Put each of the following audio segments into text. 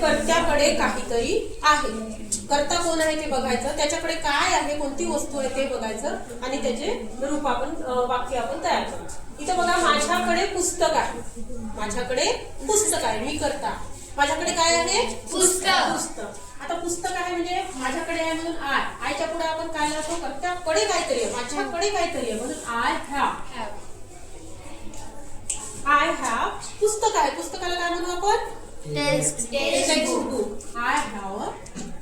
कर्त्याकडे काहीतरी आहे. कर्ता कोण आहे ते बघायचं. त्याच्याकडे काय आहे कोणती वस्तू आहे ते बघायचं. आणि त्याचे रूप आपण वाक्य आपण तयार करू इथं बघा माझ्याकडे पुस्तक आहे. माझ्याकडे पुस्तक आहे. मी करता. माझ्याकडे काय आहे? पुस्तक. पुस्तक. आता पुस्तक आहे म्हणजे माझ्याकडे आहे म्हणून आय. आयच्या पुढे आपण काय लावतो? कर्त्याकडे काहीतरी आहे. माझ्याकडे काहीतरी आहे म्हणून आय हॅव आय हॅव पुस्तक आहे. पुस्तकाला काय म्हणू आपण? Text text book I have a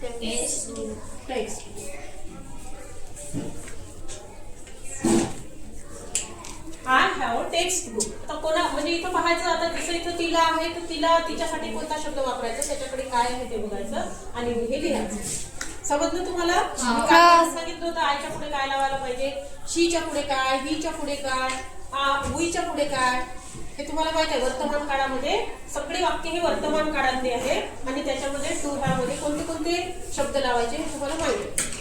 text text I have text book आता कोणा म्हणजे इथं पाहायचं आता जसं इथं तिला आहे तर तिला तिच्यासाठी कोणता शब्द वापरायचा त्याच्याकडे काय आहे ते बघायचं आणि हे लिहायचं. समजलं तुम्हाला? काय सांगितलं होतं आयच्या पुढे काय लावायला पाहिजे शीच्या पुढे काय हिच्या पुढे काय आ, उईच्या पुढे काय. हे तुम्हाला माहीत आहे वर्तमान काळामध्ये सगळी वाक्य हे वर्तमान काळातले आहे आणि त्याच्यामध्ये टू मध्ये कोणते कोणते शब्द लावायचे हे तुम्हाला माहिती आहे